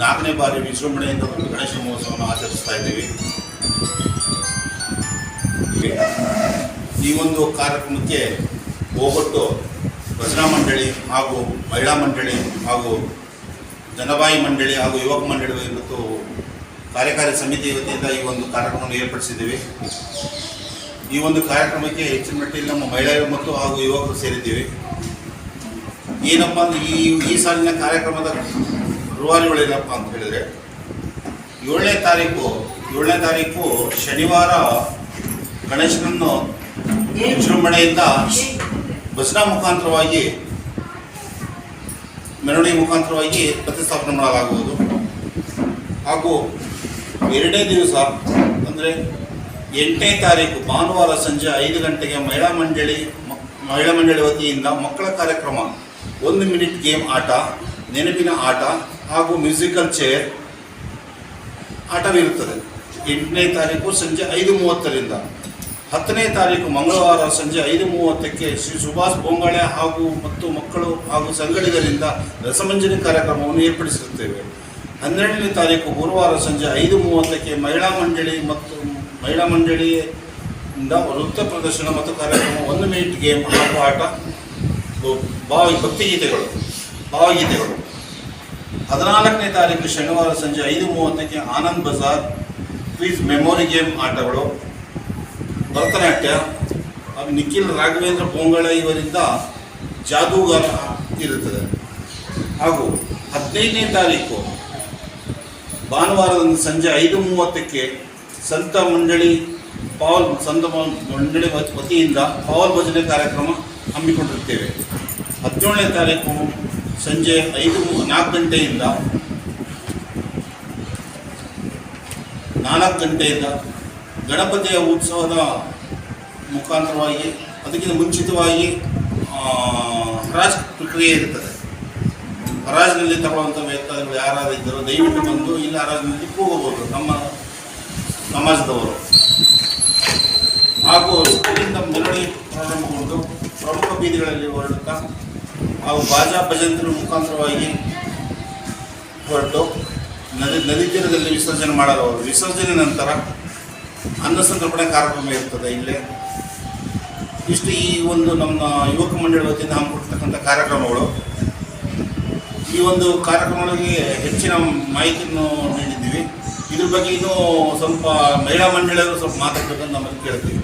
ನಾಲ್ಕನೇ ಬಾರಿ ವಿಜೃಂಭಣೆಯಿಂದ ಒಂದು ಗಣೇಶ ಮಹೋತ್ಸವವನ್ನು ಆಚರಿಸ್ತಾ ಇದ್ದೀವಿ. ಈ ಒಂದು ಕಾರ್ಯಕ್ರಮಕ್ಕೆ ಹೋಗೊಟ್ಟು ಭಜನಾ ಮಂಡಳಿ ಹಾಗೂ ಮಹಿಳಾ ಮಂಡಳಿ ಹಾಗೂ ಜನಬಾಯಿ ಮಂಡಳಿ ಹಾಗೂ ಯುವಕ ಮಂಡಳಿ ಮತ್ತು ಕಾರ್ಯಕಾರಿ ಸಮಿತಿ ವತಿಯಿಂದ ಈ ಒಂದು ಕಾರ್ಯಕ್ರಮವನ್ನು ಏರ್ಪಡಿಸಿದ್ದೀವಿ. ಈ ಒಂದು ಕಾರ್ಯಕ್ರಮಕ್ಕೆ ಹೆಚ್ಚಿನ ಮಟ್ಟಿಗೆ ನಮ್ಮ ಮಹಿಳೆಯರು ಮತ್ತು ಹಾಗೂ ಯುವಕರು ಸೇರಿದ್ದೀವಿ. ಏನಪ್ಪ ಅಂದ್ರೆ ಈ ಈ ಸಾಲಿನ ಕಾರ್ಯಕ್ರಮದ ರೂವಾರಿಗಳೇನಪ್ಪ ಅಂತ ಹೇಳಿದ್ರೆ, ಏಳನೇ ತಾರೀಕು ಏಳನೇ ತಾರೀಕು ಶನಿವಾರ ಗಣೇಶನನ್ನು ವಿಜೃಂಭಣೆಯಿಂದ ಭಜನಾ ಮುಖಾಂತರವಾಗಿ, ಮೆರವಣಿಗೆ ಮುಖಾಂತರವಾಗಿ ಪ್ರತಿಸ್ಥಾಪನೆ ಮಾಡಲಾಗುವುದು. ಹಾಗೂ ಎರಡನೇ ದಿವಸ ಅಂದರೆ ಎಂಟನೇ ತಾರೀಕು ಭಾನುವಾರ ಸಂಜೆ ಐದು ಗಂಟೆಗೆ ಮಹಿಳಾ ಮಂಡಳಿ ಮಹಿಳಾ ಮಂಡಳಿ ವತಿಯಿಂದ ಮಕ್ಕಳ ಕಾರ್ಯಕ್ರಮ, ಒಂದು ಮಿನಿಟ್ ಗೇಮ್ ಆಟ, ನೆನಪಿನ ಆಟ ಹಾಗೂ ಮ್ಯೂಸಿಕಲ್ ಚೇರ್ ಆಟವಿರುತ್ತದೆ. ಎಂಟನೇ ತಾರೀಕು ಸಂಜೆ ಐದು ಮೂವತ್ತರಿಂದ. ಹತ್ತನೇ ತಾರೀಕು ಮಂಗಳವಾರ ಸಂಜೆ ಐದು ಮೂವತ್ತಕ್ಕೆ ಶ್ರೀ ಸುಭಾಷ್ ಬೊಂಗಾಳೆ ಹಾಗೂ ಮತ್ತು ಮಕ್ಕಳು ಹಾಗೂ ಸಂಘಟಕರಿಂದ ರಸಮಂಜರಿ ಕಾರ್ಯಕ್ರಮವನ್ನು ಏರ್ಪಡಿಸಿರುತ್ತೇವೆ ಹನ್ನೆರಡನೇ ತಾರೀಕು ಗುರುವಾರ ಸಂಜೆ ಐದು ಮೂವತ್ತಕ್ಕೆ ಮಹಿಳಾ ಮಂಡಳಿ ಮತ್ತು ಮಹಿಳಾ ಮಂಡಳಿಯಿಂದ ನೃತ್ಯ ಪ್ರದರ್ಶನ ಮತ್ತು ಕಾರ್ಯಕ್ರಮ ಒಂದು ಮಿನಿಟ್ ಗೇಮ್ ಹಾಗೂ ಆಟ ಭಾವ ಭಕ್ತಿಗೀತೆಗಳು ಭಾವಗೀತೆಗಳು. ಹದಿನಾಲ್ಕನೇ ತಾರೀಕು ಶನಿವಾರ ಸಂಜೆ ಐದು ಮೂವತ್ತಕ್ಕೆ Anand Bazaar quiz memory game ಆಟಗಳು. ಭರತನಾಟ್ಯ, ಹಾಗೂ ನಿಖಿಲ್ ರಾಘವೇಂದ್ರ ಪೊಂಗಳ ಇವರಿಂದ ಜಾದೂಗಾರ ಇರುತ್ತದೆ. ಹಾಗೂ ಹದಿನೈದನೇ ತಾರೀಕು ಭಾನುವಾರದಂದು ಸಂಜೆ ಐದು ಮೂವತ್ತಕ್ಕೆ ಸಂತ ಮಂಡಳಿ ಪಾವಲ್ ಸಂತ ಮಂಡಳಿ ವತ್- ವತಿಯಿಂದ ಪಾವಲ್ ಭಜನೆ ಕಾರ್ಯಕ್ರಮ ಹಮ್ಮಿಕೊಂಡಿರುತ್ತೇವೆ ಹದಿನೇಳನೇ ತಾರೀಕು ಸಂಜೆ ಐದು ನಾಲ್ಕು ಗಂಟೆಯಿಂದ ನಾಲ್ಕು ಗಂಟೆಯಿಂದ ಗಣಪತಿಯ ಉತ್ಸವದ ಮುಖಾಂತರವಾಗಿ, ಅದಕ್ಕಿಂತ ಮುಂಚಿತವಾಗಿ ಹರಾಜ್ ಪ್ರಕ್ರಿಯೆ ಇರ್ತದೆ. ಹರಾಜಿನಲ್ಲಿ ತಗೊಳ್ಳುವಂಥ ವ್ಯಕ್ತಿಗಳು ಯಾರಾದರೂ ಇದ್ದರೂ ದಯವಿಟ್ಟು ಬಂದು ಇಲ್ಲಿ ಹರಾಜಿನಲ್ಲಿ ಹೋಗಬಹುದು ನಮ್ಮ ಸಮಾಜದವರು. ಹಾಗೂ ಇಲ್ಲಿಂದ ಮೆರವಣಿಗೆ ಪ್ರಾರಂಭಗೊಂಡು ಪ್ರಮುಖ ಬೀದಿಗಳಲ್ಲಿ ಹೊರಡುತ್ತಾ ಹಾಗೂ ಬಾಜಾ ಭಜಂತ್ರ ಮುಖಾಂತರವಾಗಿ ಹೊರಟು ನದಿ ನದಿ ತೀರದಲ್ಲಿ ವಿಸರ್ಜನೆ ಮಾಡಲಾಗುವುದು ವಿಸರ್ಜನೆ ನಂತರ ಅನ್ನ ಸಂತರ್ಪಣೆ ಕಾರ್ಯಕ್ರಮ ಇರ್ತದೆ ಇಲ್ಲೇ. ಇಷ್ಟು ಈ ಒಂದು ನಮ್ಮ ಯುವಕ ಮಂಡಳಿ ವತಿಯಿಂದ ಹಮ್ಮಿಕೊಡ್ತಕ್ಕಂಥ ಕಾರ್ಯಕ್ರಮಗಳು. ಈ ಒಂದು ಕಾರ್ಯಕ್ರಮಗಳಿಗೆ ಹೆಚ್ಚಿನ ಮಾಹಿತಿಯನ್ನು ನೀಡಿದ್ದೀವಿ. ಇದ್ರ ಬಗ್ಗೆ ಇನ್ನೂ ಸ್ವಲ್ಪ ಮಹಿಳಾ ಮಂಡಳಿಯವರು ಸ್ವಲ್ಪ ಮಾತಾಡಬೇಕಂತ ನಮ್ಮಲ್ಲಿ ಕೇಳ್ತೀವಿ.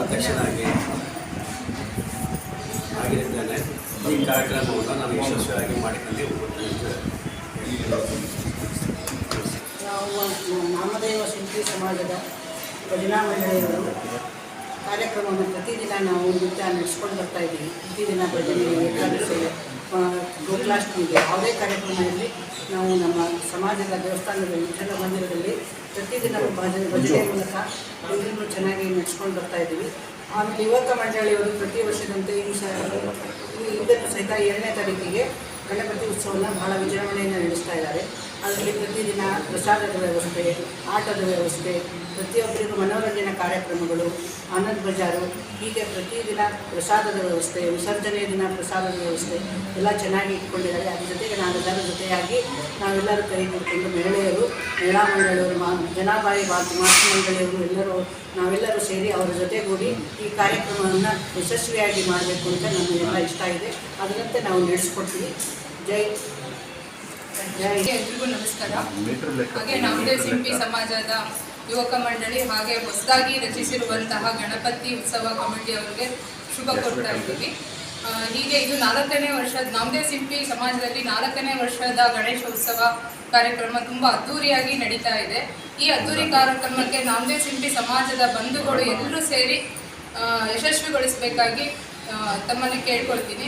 ಅಧ್ಯಕ್ಷನಾಗಿ ಈ ಕಾರ್ಯಕ್ರಮವನ್ನು ನಾನು ಯಶಸ್ವಿಯಾಗಿ ನಾವು ನಾಮದೇವ ಶಿಲ್ಪಿ ಸಮಾಜದ ಭಜನಾ ಮಂಡಳಿಯವರು ಕಾರ್ಯಕ್ರಮವನ್ನು ಪ್ರತಿದಿನ ನಾವು ನೃತ್ಯ ನಡೆಸ್ಕೊಂಡು ಬರ್ತಾ ಇದ್ದೀವಿ. ಪ್ರತಿದಿನ ಭಜನೆ ಏಕಾದಶಿ ಗೋಕುಲಾಷ್ಟಮಿಗೆ ಯಾವುದೇ ಕಾರ್ಯಕ್ರಮ ಇರಲಿ ನಾವು ನಮ್ಮ ಸಮಾಜದ ದೇವಸ್ಥಾನದಲ್ಲಿ ವಿಠಲ ಮಂದಿರದಲ್ಲಿ ಪ್ರತಿದಿನ ಭಜನೆ ಭಜನೆ ಮೂಲಕ ಎಲ್ಲರೂ ಚೆನ್ನಾಗಿ ನಡೆಸ್ಕೊಂಡು ಬರ್ತಾ ಇದ್ದೀವಿ. ಆಮೇಲೆ ಯುವಕ ಮಂಡಳಿಯವರು ಪ್ರತಿ ವರ್ಷದಂತೆ ಈ ಸಹ ಇದನ್ನು ಸಹಿತ ಎರಡನೇ ತಾರೀಕಿಗೆ ಗಣಪತಿ ಉತ್ಸವನ ಬಹಳ ವಿಜೃಂಭಣೆಯಿಂದ ನಡೆಸ್ತಾ ಇದ್ದಾರೆ. ಅದರಲ್ಲಿ ಪ್ರತಿದಿನ ಪ್ರಸಾದದ ವ್ಯವಸ್ಥೆ, ಆಟದ ವ್ಯವಸ್ಥೆ, ಪ್ರತಿಯೊಬ್ಬರಿಗೂ ಮನೋರಂಜನಾ ಕಾರ್ಯಕ್ರಮಗಳು, ಆನಂದ್ ಬಜಾರು, ಹೀಗೆ ಪ್ರತಿದಿನ ಪ್ರಸಾದದ ವ್ಯವಸ್ಥೆ, ವಿಸರ್ಜನೆಯ ದಿನ ಪ್ರಸಾದದ ವ್ಯವಸ್ಥೆ ಎಲ್ಲ ಚೆನ್ನಾಗಿ ಇಟ್ಕೊಂಡಿದ್ದಾರೆ. ಅದ್ರ ಜೊತೆಗೆ ನಾವೆಲ್ಲರ ಜೊತೆಯಾಗಿ ನಾವೆಲ್ಲರೂ ಕೈ ಹಿಡ್ಕೊಂಡು ಮಹಿಳೆಯರು, ಮಹಿಳಾ ಮಂಡಳಿಯವರು, ಮಾ ಜನಾಬಾಯಿ ಮಾತು ಮಾತು ಮಂಡಳಿಯವರು ಎಲ್ಲರೂ ನಾವೆಲ್ಲರೂ ಸೇರಿ ಅವರ ಜೊತೆಗೂಡಿ ಈ ಕಾರ್ಯಕ್ರಮವನ್ನು ಯಶಸ್ವಿಯಾಗಿ ಮಾಡಬೇಕು ಅಂತ ನಮಗೆಲ್ಲ ಇಷ್ಟ ಇದೆ. ಅದರಂತೆ ನಾವು ನಡೆಸ್ಕೊಡ್ತೀವಿ. ಜೈ ಎಲ್ರಿಗೂ ನಮಸ್ಕಾರ. ಹಾಗೆ ನಮ್ಮದೇ ಸಿಂಪಿ ಸಮಾಜದ ಯುವಕ ಮಂಡಳಿ ಹಾಗೆ ಹೊಸದಾಗಿ ರಚಿಸಿರುವಂತಹ ಗಣಪತಿ ಉತ್ಸವ ಕಮಿಟಿಯವರಿಗೆ ಶುಭ ಕೋರ್ತಾ ಇದ್ದೀವಿ. ಹೀಗೆ ಇದು ನಾಲ್ಕನೇ ವರ್ಷದ ನಮ್ಮದೇ ಸಿಂಪಿ ಸಮಾಜದಲ್ಲಿ ನಾಲ್ಕನೇ ವರ್ಷದ ಗಣೇಶ ಉತ್ಸವ ಕಾರ್ಯಕ್ರಮ ತುಂಬಾ ಅದ್ದೂರಿಯಾಗಿ ನಡೀತಾ ಇದೆ. ಈ ಅದ್ದೂರಿ ಕಾರ್ಯಕ್ರಮಕ್ಕೆ ನಾಮದೇ ಸಿಂಪಿ ಸಮಾಜದ ಬಂಧುಗಳು ಎಲ್ಲರೂ ಸೇರಿ ಆ, ಯಶಸ್ವಿಗೊಳಿಸಬೇಕಾಗಿ ಆ, ತಮ್ಮಲ್ಲಿ ಕೇಳ್ಕೊಳ್ತೀನಿ.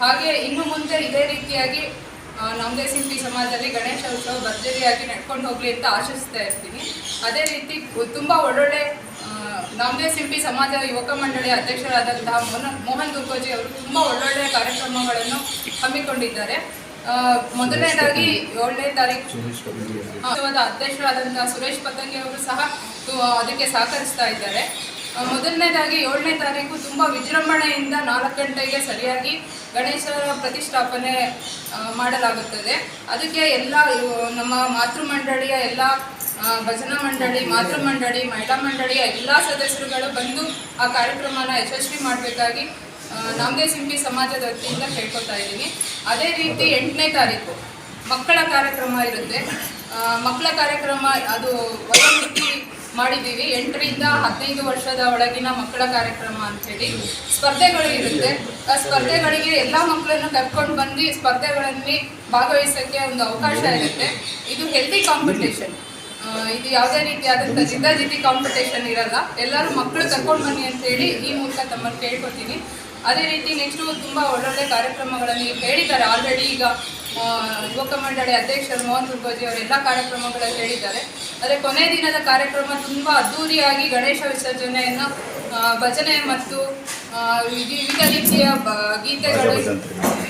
ಹಾಗೆ ಇನ್ನು ಮುಂದೆ ಇದೇ ರೀತಿಯಾಗಿ ನಮ್ಮದೇ ಸಿಂಪಿ ಸಮಾಜದಲ್ಲಿ ಗಣೇಶ ಉತ್ಸವ ಭರ್ಜರಿಯಾಗಿ ನಡ್ಕೊಂಡು ಹೋಗಲಿ ಅಂತ ಆಶಿಸ್ತಾ ಇರ್ತೀನಿ. ಅದೇ ರೀತಿ ತುಂಬ ಒಳ್ಳೊಳ್ಳೆ ನಮ್ಮದೇ ಸಿಂಪಿ ಸಮಾಜ ಯುವಕ ಮಂಡಳಿ ಅಧ್ಯಕ್ಷರಾದಂತಹ ಮೋಹನ್ ಮೋಹನ್ ದುರ್ಗೋಜಿ ಅವರು ತುಂಬ ಒಳ್ಳೊಳ್ಳೆ ಕಾರ್ಯಕ್ರಮಗಳನ್ನು ಹಮ್ಮಿಕೊಂಡಿದ್ದಾರೆ. ಮೊದಲನೇದಾಗಿ ಏಳನೇ ತಾರೀಕು ಅಧ್ಯಕ್ಷರಾದಂತಹ ಸುರೇಶ್ ಪತಂಗಿ ಅವರು ಸಹ ಅದಕ್ಕೆ ಸಹಕರಿಸ್ತಾ ಇದ್ದಾರೆ. ಮೊದಲನೇದಾಗಿ ಏಳನೇ ತಾರೀಕು ತುಂಬ ವಿಜೃಂಭಣೆಯಿಂದ ನಾಲ್ಕು ಗಂಟೆಗೆ ಸರಿಯಾಗಿ ಗಣೇಶರ ಪ್ರತಿಷ್ಠಾಪನೆ ಮಾಡಲಾಗುತ್ತದೆ. ಅದಕ್ಕೆ ಎಲ್ಲ ನಮ್ಮ ಮಾತೃ ಮಂಡಳಿಯ ಎಲ್ಲ ಭಜನಾ ಮಂಡಳಿ, ಮಾತೃ ಮಂಡಳಿ, ಮಹಿಳಾ ಮಂಡಳಿಯ ಎಲ್ಲ ಸದಸ್ಯರುಗಳು ಬಂದು ಆ ಕಾರ್ಯಕ್ರಮನ ಯಶಸ್ವಿ ಮಾಡಬೇಕಾಗಿ ನಾಮದೇ ಸಿಂಪಿ ಸಮಾಜದ ವತಿಯಿಂದ ಕೇಳ್ಕೊತಾ ಇದ್ದೀನಿ. ಅದೇ ರೀತಿ ಎಂಟನೇ ತಾರೀಕು, ಮಕ್ಕಳ ಕಾರ್ಯಕ್ರಮ ಇರುತ್ತೆ. ಮಕ್ಕಳ ಕಾರ್ಯಕ್ರಮ, ಅದು ವಯೋಮಿತಿ ಮಾಡಿದ್ದೀವಿ. ಎಂಟರಿಂದ ಹದಿನೈದು ವರ್ಷದ ಒಳಗಿನ ಮಕ್ಕಳ ಕಾರ್ಯಕ್ರಮ ಅಂಥೇಳಿ ಸ್ಪರ್ಧೆಗಳು ಇರುತ್ತೆ. ಆ ಸ್ಪರ್ಧೆಗಳಿಗೆ ಎಲ್ಲ ಮಕ್ಕಳನ್ನು ಕರ್ಕೊಂಡು ಬಂದು ಸ್ಪರ್ಧೆಗಳಲ್ಲಿ ಭಾಗವಹಿಸೋಕ್ಕೆ ಒಂದು ಅವಕಾಶ ಇರುತ್ತೆ. ಇದು ಹೆಲ್ದಿ ಕಾಂಪಿಟೇಷನ್ ಇದು ಯಾವುದೇ ರೀತಿಯಾದಂಥ ಜಿದ್ದಾಜಿದ್ದಿ ಕಾಂಪಿಟೇಷನ್ ಇರಲ್ಲ. ಎಲ್ಲರೂ ಮಕ್ಕಳು ಕರ್ಕೊಂಡು ಬನ್ನಿ ಅಂತೇಳಿ ಈ ಮೂಲಕ ತಮ್ಮನ್ನು ಕೇಳ್ಕೊತೀನಿ ಅದೇ ರೀತಿ ನೆಕ್ಸ್ಟು ತುಂಬ ಒಳ್ಳೊಳ್ಳೆ ಕಾರ್ಯಕ್ರಮಗಳನ್ನು ಈಗ ಹೇಳಿದ್ದಾರೆ. ಆಲ್ರೆಡಿ ಈಗ ಯುವಕ ಮಂಡಳಿ ಅಧ್ಯಕ್ಷರು ಮೋಹನ್ ದುರ್ಗೋಜಿ ಅವರೆಲ್ಲ ಕಾರ್ಯಕ್ರಮಗಳಲ್ಲಿ ಹೇಳಿದ್ದಾರೆ. ಆದರೆ ಕೊನೆ ದಿನದ ಕಾರ್ಯಕ್ರಮ ತುಂಬ ಅದ್ಧೂರಿಯಾಗಿ ಗಣೇಶ ವಿಸರ್ಜನೆಯನ್ನು ಭಜನೆ ಮತ್ತು ವಿವಿಧ ರೀತಿಯ ಗೀತೆಗಳು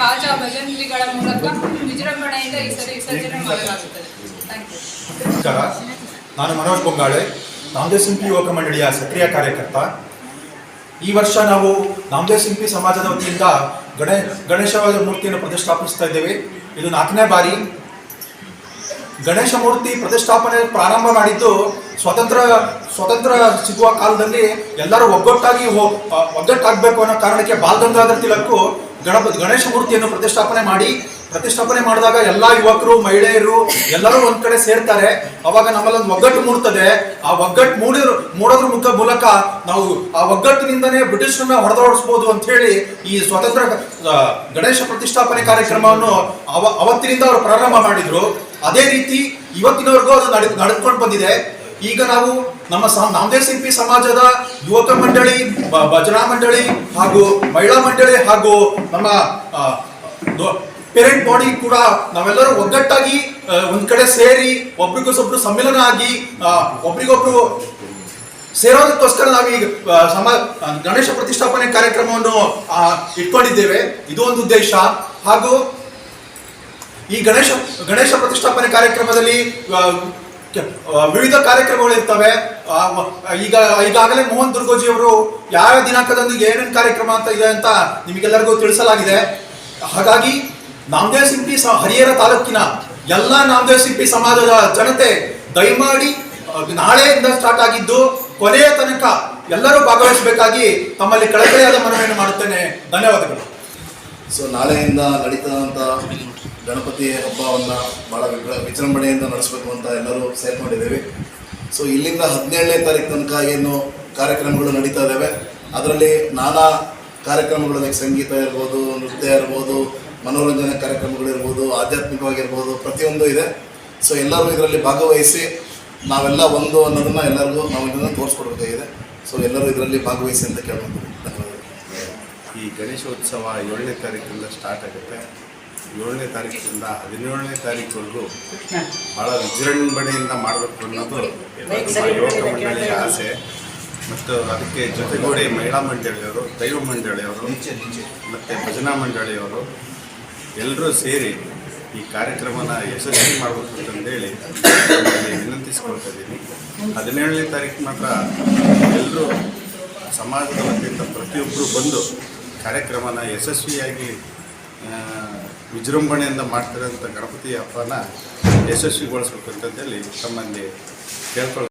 ಬಾಜಾ ಭಜನೆಗಳ ಮೂಲಕ ವಿಜೃಂಭಣೆಯಿಂದ ಈ ಸರಿ ವಿಸರ್ಜನೆ ಮಾಡಲಾಗುತ್ತದೆ. ಥ್ಯಾಂಕ್ ಯು ನಾನು ಮನೋಜ್ ಬೊಂಗಾಳೆ. ಕಾಂಗ್ರೆಸ್ ಯುವಕ ಮಂಡಳಿಯ ಸಕ್ರಿಯ ಕಾರ್ಯಕರ್ತ. ಈ ವರ್ಷ ನಾವು ನಾಮದೇವ್ ಸಿಂಪಿ ಸಮಾಜದ ವತಿಯಿಂದ ಗಣೇ, ಗಣೇಶ ಮೂರ್ತಿಯನ್ನು ಪ್ರತಿಷ್ಠಾಪಿಸ್ತಾ ಇದ್ದೇವೆ. ಇದು ನಾಲ್ಕನೇ ಬಾರಿ. ಗಣೇಶ ಮೂರ್ತಿ ಪ್ರತಿಷ್ಠಾಪನೆ ಪ್ರಾರಂಭ ಮಾಡಿದ್ದು ಸ್ವತಂತ್ರ ಸ್ವತಂತ್ರ ಸಿಗುವ ಕಾಲದಲ್ಲಿ ಎಲ್ಲರೂ ಒಗ್ಗಟ್ಟಾಗಿ ಒಗ್ಗಟ್ಟಾಗಬೇಕು ಅನ್ನೋ ಕಾರಣಕ್ಕೆ ಬಾಲ್ಗಂಗಾಧರ ತಿಲಕ್ಕು ಗಣಪತಿ ಗಣೇಶ ಮೂರ್ತಿಯನ್ನು ಪ್ರತಿಷ್ಠಾಪನೆ ಮಾಡಿ ಪ್ರತಿಷ್ಠಾಪನೆ ಮಾಡಿದಾಗ ಎಲ್ಲ ಯುವಕರು, ಮಹಿಳೆಯರು ಎಲ್ಲರೂ ಒಂದ್ ಕಡೆ ಸೇರ್ತಾರೆ. ಅವಾಗ ನಮ್ಮಲ್ಲೊಂದು ಒಗ್ಗಟ್ಟು ಮೂಡ್ತದೆ. ಆ ಒಗ್ಗಟ್ಟು ಮೂಡಿದ್ರು ಮೂಡೋದ್ರ ಮುಖ ಮೂಲಕ ನಾವು ಆ ಒಗ್ಗಟ್ಟಿನಿಂದನೇ ಬ್ರಿಟಿಷರನ್ನ ಹೊಡೆದೋಡಿಸ್ಬೋದು ಅಂತ ಹೇಳಿ ಈ ಸ್ವತಂತ್ರ ಗಣೇಶ ಪ್ರತಿಷ್ಠಾಪನೆ ಕಾರ್ಯಕ್ರಮವನ್ನು ಅವ, ಅವತ್ತಿನಿಂದ ಅವರು ಪ್ರಾರಂಭ ಮಾಡಿದ್ರು. ಅದೇ ರೀತಿ ಇವತ್ತಿನವರೆಗೂ ಅದು ನಡೆ, ನಡೆದುಕೊಂಡು ಬಂದಿದೆ. ಈಗ ನಾವು ನಮ್ಮ ನಾಮದೇವ್ ಸಿಂಪಿ ಸಮಾಜದ ಯುವಕ ಮಂಡಳಿ ಭಜನಾ ಮಂಡಳಿ ಹಾಗೂ ಮಹಿಳಾ ಮಂಡಳಿ ಹಾಗೂ ನಮ್ಮ ಪೇರೆಂಟ್ ಬಾಡಿ ಕೂಡ ನಾವೆಲ್ಲರೂ ಒಗ್ಗಟ್ಟಾಗಿ ಒಂದ್ ಕಡೆ ಸೇರಿ ಒಬ್ರಿಗೊಬ್ಬರು ಸಮ್ಮಿಲನ ಆಗಿ ಒಬ್ರಿಗೊಬ್ರು ಸೇರೋದಕ್ಕೋಸ್ಕರ ನಾವು ಈಗ ಸಮ, ಗಣೇಶ ಪ್ರತಿಷ್ಠಾಪನೆ ಕಾರ್ಯಕ್ರಮವನ್ನು ಇಟ್ಕೊಂಡಿದ್ದೇವೆ. ಇದು ಒಂದು ಉದ್ದೇಶ. ಹಾಗೂ ಈ ಗಣೇಶ ಗಣೇಶ ಪ್ರತಿಷ್ಠಾಪನೆ ಕಾರ್ಯಕ್ರಮದಲ್ಲಿ ವಿವಿಧ ಕಾರ್ಯಕ್ರಮಗಳು ಇರ್ತವೆ. ಈಗ, ಈಗಾಗಲೇ ಮೋಹನ್ ದುರ್ಗೋಜಿ ಅವರು ಯಾವ ದಿನಾಂಕದಂದು ಏನೇನು ಕಾರ್ಯಕ್ರಮ ಅಂತ ಇದೆ ಅಂತ ನಿಮಗೆಲ್ಲರಿಗೂ ತಿಳಿಸಲಾಗಿದೆ. ಹಾಗಾಗಿ ನಾಮದೇವ್ ಸಿಂಪಿ ಸ ಹರಿಹರ ತಾಲೂಕಿನ ಎಲ್ಲ ನಾಮದೇವ್ ಸಿಂಪಿ ಸಮಾಜದ ಜನತೆ ದಯಮಾಡಿ ನಾಳೆಯಿಂದ ಸ್ಟಾರ್ಟ್ ಆಗಿದ್ದು ಕೊನೆಯ ತನಕ ಎಲ್ಲರೂ ಭಾಗವಹಿಸಬೇಕಾಗಿ ತಮ್ಮಲ್ಲಿ ಕಳಕಳಿಯಾದ ಮನವಿಯನ್ನು ಮಾಡುತ್ತೇನೆ. ಧನ್ಯವಾದಗಳು. ಸೊ, ನಾಳೆಯಿಂದ ನಡೀತದಂಥ ಗಣಪತಿ ಹಬ್ಬವನ್ನು ಭಾಳ ವಿಜೃ- ವಿಜೃಂಭಣೆಯಿಂದ ನಡೆಸಬೇಕು ಅಂತ ಎಲ್ಲರೂ ಸೇರ್ಕೊಂಡಿದ್ದೇವೆ. ಸೊ, ಇಲ್ಲಿಂದ ಹದಿನೇಳನೇ ತಾರೀಕು ತನಕ ಏನು ಕಾರ್ಯಕ್ರಮಗಳು ನಡೀತಾ ಇದ್ದಾವೆ. ಅದರಲ್ಲಿ ನಾನಾ ಕಾರ್ಯಕ್ರಮಗಳು ಸಂಗೀತ ಇರ್ಬೋದು, ನೃತ್ಯ ಇರ್ಬೋದು ಮನೋರಂಜನೆ ಕಾರ್ಯಕ್ರಮಗಳಿರ್ಬೋದು, ಆಧ್ಯಾತ್ಮಿಕವಾಗಿರ್ಬೋದು, ಪ್ರತಿಯೊಂದು ಇದೆ. ಸೊ ಎಲ್ಲರೂ ಇದರಲ್ಲಿ ಭಾಗವಹಿಸಿ, ನಾವೆಲ್ಲ ಒಂದು ಅನ್ನೋದನ್ನು ಎಲ್ಲರಿಗೂ ನಾವು ಇದನ್ನು ತೋರಿಸ್ಕೊಡ್ಬೇಕಾಗಿದೆ. ಸೊ ಎಲ್ಲರೂ ಇದರಲ್ಲಿ ಭಾಗವಹಿಸಿ ಅಂತ ಕೇಳ್ಬೋದು ಈ ಗಣೇಶೋತ್ಸವ ಏಳನೇ ತಾರೀಕಿಂದ ಸ್ಟಾರ್ಟ್ ಆಗುತ್ತೆ. ಏಳನೇ ತಾರೀಕಿಂದ ಹದಿನೇಳನೇ ತಾರೀಕುವರೆಗೂ ಭಾಳ ವಿಜೃಂಭಣೆಯಿಂದ ಮಾಡಬೇಕು ಅನ್ನೋದು ಯುವಕ ಮಂಡಳಿಯ ಆಸೆ. ಮತ್ತು ಅದಕ್ಕೆ ಜೊತೆಗೂಡಿ ಮಹಿಳಾ ಮಂಡಳಿಯವರು, ದೈವ ಮಂಡಳಿಯವರು, ಮತ್ತು ಭಜನಾ ಮಂಡಳಿಯವರು ಎಲ್ಲರೂ ಸೇರಿ ಈ ಕಾರ್ಯಕ್ರಮನ ಯಶಸ್ವಿ ಮಾಡಬೇಕು ಅಂತಂದೇಳಿ ವಿನಂತಿಸ್ಕೊಳ್ತಾ ಇದ್ದೀನಿ. ಹದಿನೇಳನೇ ತಾರೀಕು ಮಾತ್ರ ಎಲ್ಲರೂ ಸಮಾಜದ ವತಿಯಿಂದ ಪ್ರತಿಯೊಬ್ಬರು ಬಂದು ಕಾರ್ಯಕ್ರಮನ ಯಶಸ್ವಿಯಾಗಿ ವಿಜೃಂಭಣೆಯಿಂದ ಮಾಡ್ತಿರೋಂಥ ಗಣಪತಿ ಹಬ್ಬನ ಯಶಸ್ವಿಗೊಳಿಸ್ಬೇಕು ಅಂತಂದೇಳಿ ತಮ್ಮಲ್ಲಿ ಕೇಳ್ಕೊಳ್ತೀನಿ